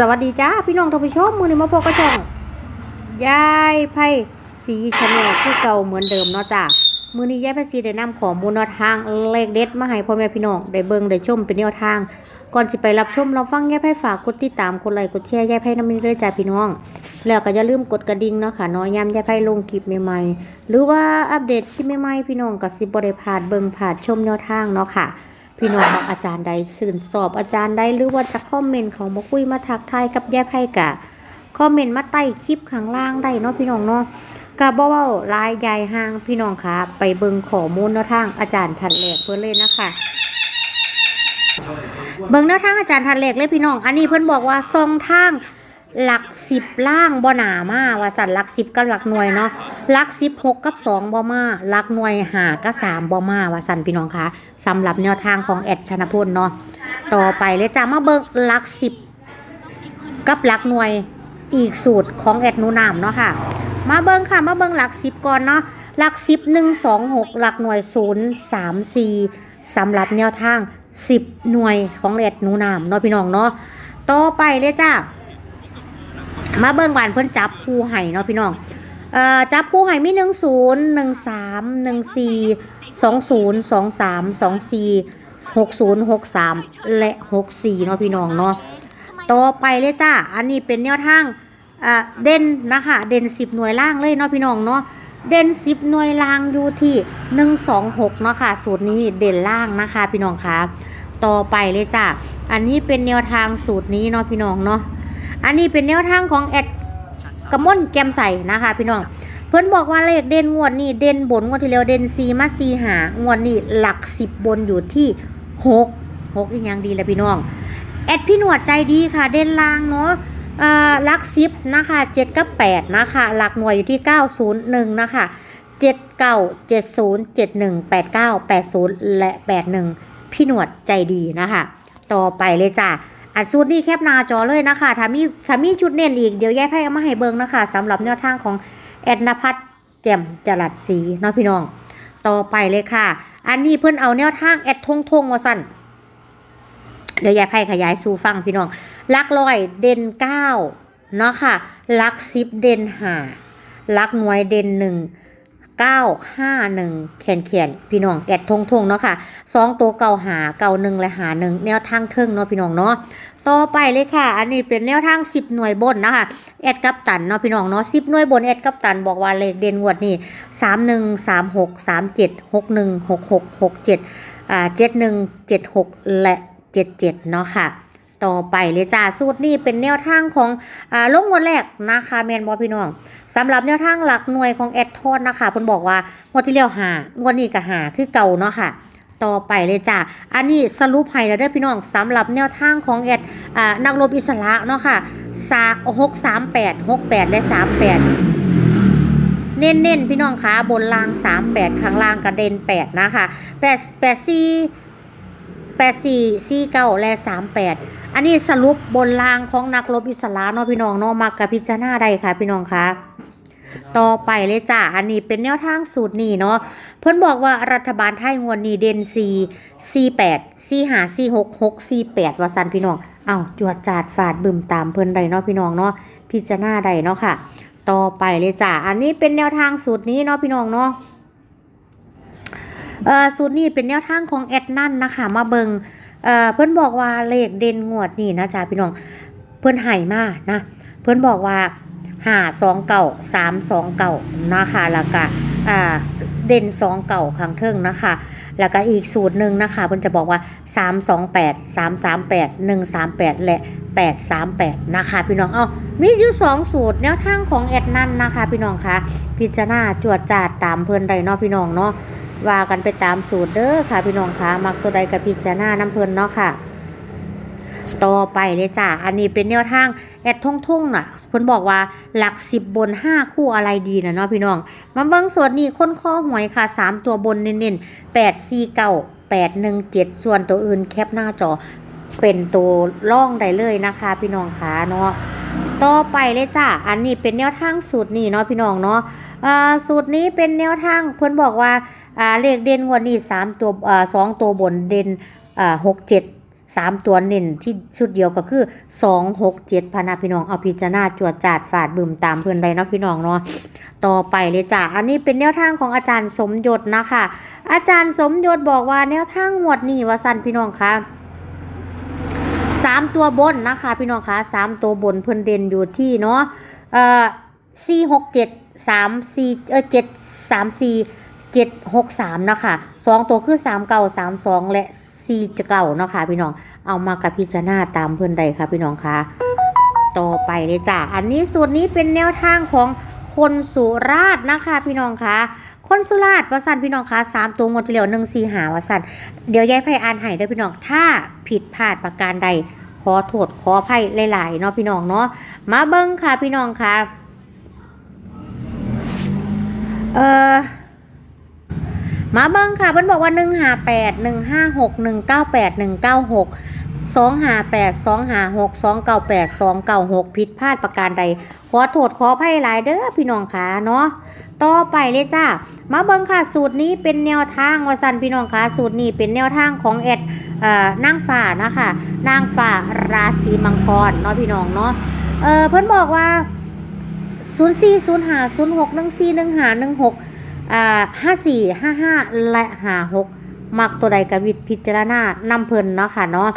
สวัสดีจ้าพี่น้องท่านผู้ชมมือในี้มาพบกับช่องยายไพ่สีชาแนลคือเก่าเหมือนเดิมเนาะจ้ามือนี้ยายไพ่สีได้นำข้อมูลแนวทางเลขเด็ดมาให้พ่อแม่พี่น้องได้เบิ่งได้ชมเป็นแนวทาง ก่อนสิไปรับชมเราฟังยายไพ่ฝากกดติดตามกดไลค์กดแชร์ยายไพ่น้ำมันเรื่อยจ้าพี่น้อง แล้วก็อย่าลืมกดกระดิ่งเนาะค่ะน้อยย้ำยายไพ่ลงคลิปใหม่ๆหรือว่าอัปเดตคลิปใหม่ๆพี่น้องก็สิบ่ได้พาดเบิ่งพลาดชมแนวทางเนาะค่ะ พี่น้องบอกอาจารย์ใดสื่นสอบอาจารย์ใดหรือว่าจะคอมเมนต์เขามาคุยมาทักทายกับยายไพ่กะคอมเมนต์มาใต้คลิปข้างล่างได้เนาะพี่น้องเนาะกะบ่เว้าลายยายห่างพี่น้องค่ะ ไปเบิ่งข้อมูลแนวทางอาจารย์ทันแหลกเพิ่นเลยนะคะเบิ่งแนวทางอาจารย์ทันแหลกเลยพี่น้อง อันนี้เพิ่นบอกว่าซองทางหลักสิบล่างบ่หนามาว่าสั่นหลักสิบกับหลักหน่วยเนาะหลักสิบหกกับสองบ่มาหลักหน่วยหากับสามบ่มาว่าสั่นพี่น้องคะ สำหรับแนวทางของแอดชนพลเนาะต่อไปเลยจ้ามาเบิ่งหลักสิบกับหลักหน่วยอีกสูตรของแอดนูนามเนาะค่ะ มาเบิ่งค่ะ มาเบิ่งหลักสิบก่อนเนาะหลักสิบหนึ่งสองหกหลักหน่วยศูนย์สามสี่สำหรับแนวทางสิบหน่วยของแอดนูนามเนาะพี่น้องเนาะต่อไปเลยจ้ามาเบิ่งหวานเพิ่นจับคู่ไห้เนาะพี่น้อง จับคู่ไห้มีหนึ่งศูนย์หนึ่งสามหนึ่งสี่สองศูนย์สองสามสองสี่หกศูนย์หกสามและหกสี่เนาะพี่น้องเนาะต่อไปเลยจ้าอันนี้เป็นแนวทางเด่นนะคะเด่นสิบหน่วยล่างเลยเนาะพี่น้องเนาะเด่นสิบหน่วยล่างอยู่ที่หนึ่งสองหกเนาะค่ะสูตรนี้เด่นล่างนะคะ พี่น้องคะต่อไปเลยจ้าอันนี้เป็นแนวทางสูตรนี้เนาะพี่น้องเนาะอันนี้เป็นแนวทางของแอด กระมอนแกมใส่นะคะพี่น้อง เพิ่นบอกว่าเลขเด่นงวดนี้เด่นบนงวดที่แล้วเด่นซีมาซีหางวดนี้หลักสิบบนอยู่ที่หกหกอีกอย่างดีแหละพี่น้องแอดพี่หนวดใจดีค่ะ เด่นลางเนาะอ่อหลักสิบนะคะเจ็ดกับแปดนะคะหลักหน่วยอยู่ที่เก้าศูนย์หนึ่งนะคะเจ็ดเก้าเจ็ดศูนย์เจ็ดหนึ่งแปดเก้าแปดศูนย์และแปดหนึ่งพี่หนวดใจดีนะคะ ต่อไปเลยจ้ะ อัดสูตรนี้แคปหน้าจอเลยนะคะถ้ามีถ้ามีชุดเน้นอีกเดี๋ยวยายไพ่มาให้เบิ่งนะคะสำหรับแนวทางของแอดนภัทรแจ่มจรัสศรีเนาะพี่น้อง ต่อไปเลยค่ะ อันนี้เพิ่นเอาแนวทางแอดทงทงว่าสั่นเดี๋ยวยายไพ่ขยายสู่ฟังพี่น้องลักร้อยเด่นเก้าเนาะค่ะลักสิบเด่นห้าลักหน่วยเด่นหนึ่ง เก้าห้าหนึ่งแขนแขนพี่น้องแอดทงทงเนาะค่ะสองตัวเก่าหาเก่าหนึ่งและหาหนึ่งแนวทางเทิงเนาะพี่น้องเนาะต่อไปเลยค่ะ อันนี้เป็นแนวทาง 10 หน่วยบนนะคะ แอดกับตันเนาะพี่น้องเนาะ10 หน่วยบนแอดกับตันบอกว่าเลขเด่นงวดนี่3 1 3 6 3 7 6 1 6 6 6 7อ่า7 1 7 6 และ 77 เนาะค่ะ ต่อไปเลยจ้าสูตรนี้เป็นแนวทางของอ่าลงงวดแรกนะคะแมนบอพี่น้องสำหรับแนวทางหลักหน่วยของแอดทอดนะคะพนบอกว่างวดที่แล้วหางวดนี้ก็หาคือเก่าเนาะค่ะต่อไปเลยจ้าอันนี้สรุปให้แล้วเด้อพี่น้องสำหรับแนวทางของแอดอ่านักรบอิสระเนาะค่ะสาหกสามแปดหกแปดและสามแปดเน้นเน้นๆพี่น้องคะบนล่างสามแปดข้างล่างกระเด็นแปดนะคะแปดแปดสี่แปดสี่สี่เก้าและสามแปด อันนี้สรุปบนล่างของนักรบอิสระเนาะพี่น้องเนาะมักกับพิจารณาได้ค่ะ พี่น้องคะต่อไปเลยจ้าอันนี้เป็นแนวทางสูตรนี้เนาะเพิ่นบอกว่ารัฐบาลไทยงวดนี้เด่น4 48 4 5 4 6 6 4 8ว่าซั่นพี่น้องเอ้าจวดจาดฝาดบึมตามเพิ่นได้เนาะพี่น้องเนาะพิจารณาได้เนาะค่ะ ต่อไปเลยจ้าอันนี้เป็นแนวทางสูตรนี้เนาะพี่น้องเนาะเอ่อสูตรนี้เป็นแนวทางของแอดนั่นนะคะ มาเบิง เอ่อเพิ่นบอกว่าเลขเด่นงวดนี่นะจ๊ะพี่น้องเพิ่อนให้มากนะ เพิ่อนบอกว่าห้าสองเก่าสามสองเก่านะคะแล้วก็อ่าเด่นสองเก่าข้งเทิงนะคะ แล้วก็อีกสูตรหนึ่งนะคะเพิ่อนจะบอกว่าสามสองแปดสามสามแปดหนึ่งสามแปดและแปดสามแปดนะคะพี่น้องเอามีอยู่สองสูตรแนวทางของแอดนั่นนะคะ พี่น้องคะพิจารณาจวดจาดตามเพิ่อนใดเนาะพี่น้องเนาะ ว่ากันไปตามสูตรเด้อค่ะพี่น้องคะมักตัวใดกับพิจารณาน้ำเพลินเนาะค่ะ ต่อไปเลยจ้ะอันนี้เป็นแนวทางแอดท่งท่งๆน่ะเพิ่นบอกว่าหลักสิบบนห้าคู่อะไรดีนะเนาะพี่น้อง มาเบิ่งส่วนนี้ค้นข้อหวยค่ะสามตัวบนเน้นๆแปดสี่เก้าแปดหนึ่งเจ็ดส่วนตัวอื่นแคปหน้าจอเป็นตัวล่องได้เลยนะคะ พี่น้องคะเนาะ ต่อไปเลยจ้ะอันนี้เป็นแนวทางสูตรนี้เนาะพี่น้องเนาะอ่าสูตรนี้เป็นแนวทางเพิ่อนบอกว่าอ่าเลขเด่นงวดนี้สามตัวอ่าสองตัวบนเด่นอ่าหกเจ็ดสามตัวเน้นที่ชุดเดียวก็คือสองหกเจ็ดพานาพี่น้องเอาพิจารณาจวดจาดฝาดบึมตามเพื่อนใดเนาะพี่น้องเนาะต่อไปเลยจ้ะอันนี้เป็นแนวทางของอาจารย์สมยศนะคะ อาจารย์สมยศบอกว่าแนวทางงวดนี้ว่าสันพี่น้องคะ สามตัวบนนะคะ พี่น้องคะสามตัวบนเพิ่นเด่นอยู่ที่เนาะเอ่อสี่หกเจ็ดสามสี่เออเจ็ดสามสี่เจ็ดหกสามนะคะสองตัวคือสามเก้าสามสองและสี่เก้าเนาะค่ะพี่น้องเอามากับพิจารณาตามเพื่อนใดค่ะพี่น้องคะต่อไปเลยจ้ะอันนี้สูตรนี้เป็นแนวทางของ คนสุราษฎร์นะคะ พี่น้องคะคนสุราษฎร์วสันพี่น้องคะสามตัวงวดที่แล้วหนึ่งสี่หาวสันเดี๋ยวยายไพ่อ่านให้เด้อพี่น้องถ้าผิดพลาดประการใดขอโทษขออภัยหลายๆเนาะพี่น้องเนาะมาเบิ้งค่ะพี่น้องค่ะเออมาเบิ้งค่ะเพิ่นบอกว่าหนึ่งห้าแปดหนึ่งห้าหกหนึ่งเก้าแปดหนึ่งเก้าหก สองหาแปดสองหาหกสองเก้าแปดสองเก้าหกผิดพลาดประการใด ขอโทษขอภัยหลายเด้อพี่น้องคะเนาะต่อไปเลยจ้ามาเบิ่งค่ะสูตรนี้เป็นแนวทางวาสันพี่น้องคะสูตรนี้เป็นแนวทางของแอดเอ่อนางฟ้านะคะนางฟ้าราศีมังกรเนาะพี่น้องเนาะเออเพิ่นบอกว่า0 4 0 5 0 6 1 4 1 5 1 6อ่า5 4 5 5 และ 5 6 มักตัวใดกวิดพิจารณานำเพลินเนาะค่ะเนาะ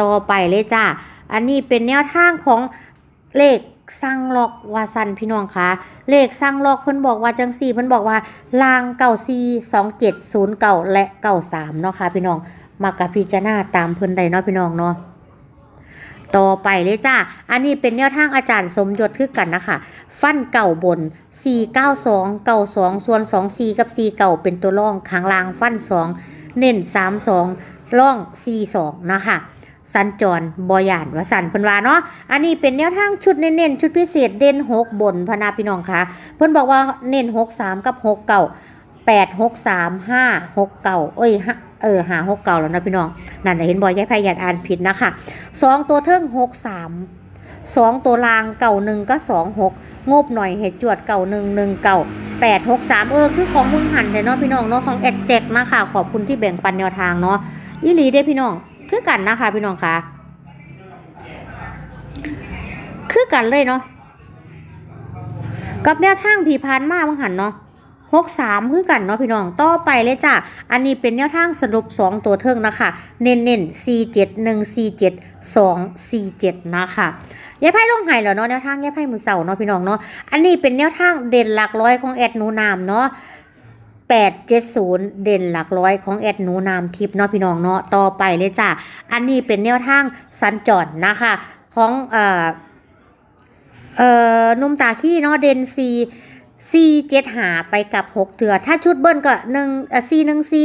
ต่อไปเลยจ้าอันนี้เป็นแนวทางของเลขสร้างล็อกวาสันพี่น้องคะเลขสร้างล็อกเพิ่นบอกว่าจังสี่เพิ่นบอกว่าลางเก่าซีสองเจ็ดศูนย์เก่าและเก่าสามเนาะค่ะพี่น้องมากับพิจารณาตามเพิ่นใดเนาะพี่น้องเนาะต่อไปเลยจ้า อันนี้เป็นแนวทางอาจารย์สมยศคือกันนะคะ ฟันเก่าบน 492เก่า2ส่วน 2 4 กับ 4 เก่าเป็นตัวร่องข้างล่างฟัน 2 เน้น 32ร่อง 42 นะคะ สัญจรบอยานว่าสันเพิ่นว่าเนาะ อันนี้เป็นแนวทางชุดเน้นๆชุดพิเศษเด่น6บนพนาพี่น้องคะเพิ่นบอกว่าเน้น63กับ6เก่า8 6 3 5 6เก่าเอ้ยห้าเออหา6เก่าแล้วนะพี่น้อง นั่นน่เห็นบอยยายพายยันอ่านผิดนะคะสองตัวเทิง6 3สามสองตัวลางเก่าหนึ่งก็สองหกงบหน่อยเหตุจวดเก่าหนึ่งหนึ่งเก่าแปดหกสามเออคือของมึงหันแต่เนาะพี่น้องเนาะของแอดแจกนะคะขอบคุณที่แบ่งปันแนวทางเนาะอีหลีได้พี่น้อง คือกันนะคะพี่น้องคะคือกันเลยเนาะกับแนวทางผีพานมามึงหันเนาะหกสามคือกันเนาะพี่น้องต่อไปเลยจ้ะ อันนี้เป็นแนวทางสรุปสองตัวเทิงนะคะ เน้นเน้นสี่เจ็ดหนึ่งสี่เจ็ดสองสี่เจ็ดนะคะยายไพ่ลงไห้แล้วเนาะแนวทางยายไพ่มือเสาเนาะพี่น้องเนาะ อันนี้เป็นแนวทางเด่นหลักร้อยของแอดนูนามเนาะ แปดเจ็ดศูนย์เด่นหลักร้อยของแอดหนูนามทิพย์เนาะพี่น้องเนาะต่อไปเลยจ้ะ อันนี้เป็นแนวทางสัญจรนะคะ ของเอ่อเอ่อนุ่มตาขี้เนาะเด่นซีซีเจ็ดหาไปกับหกเถือ ถ้าชุดเบิ้ลก็หนึ่งเอ่อซีหนึ่งซี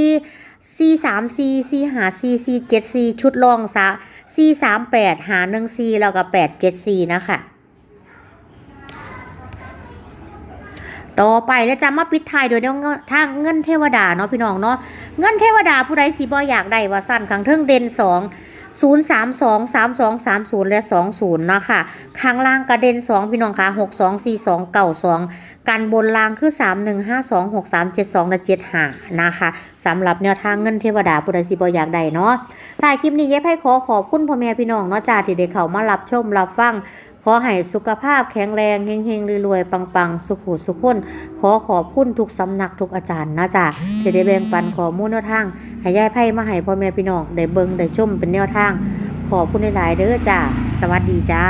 ซีสามซีซีหาซีซีเจ็ดซีชุดรองซะซีสามแปดหาหนึ่งซีแล้วก็แปดเจ็ดซีนะคะ ต่อไปแล้วจะมาปิดท้ายโดยเงทางเงินเทวดาเนาะพี่น้องเนาะเงินเทวดาผู้ใดสีบ่อยากได้ว่าสั้นขังเทิงเด่นสอง ศูนย์สามสองสามสองสามศูนย์และสองศูนะคะ ข้างล่างกระเด็นสองพี่น้องคะหกสองสี่สองเก่าสองกันบนล่างคือสามหนึ่งห้าสองหกสามเจ็ดสองและเจ็ดห้านะคะสำหรับแนวทางเงินเทวดาผู้ใดสีบ่อยากได้เนาะถ่ายคลิปนี้เย้ไพ่ขอขอบคุณพ่อแม่พี่น้องเนาะจ้าที่ได้เข้ามารับชมรับฟัง ขอให้สุขภาพแข็งแรงเฮงๆรวยๆปังๆ สุขุสุขคนขอขอบคุณทุกสำนักทุกอาจารย์นะจ๊ะที่ได้แบ่งปันข้อมูลแนวทาง ให้ยายไพ่มาให้พ่อแม่พี่น้องได้เบิ่งได้ชมเป็นแนวทาง ขอบคุณหลายๆเด้อจ้า สวัสดีจ้า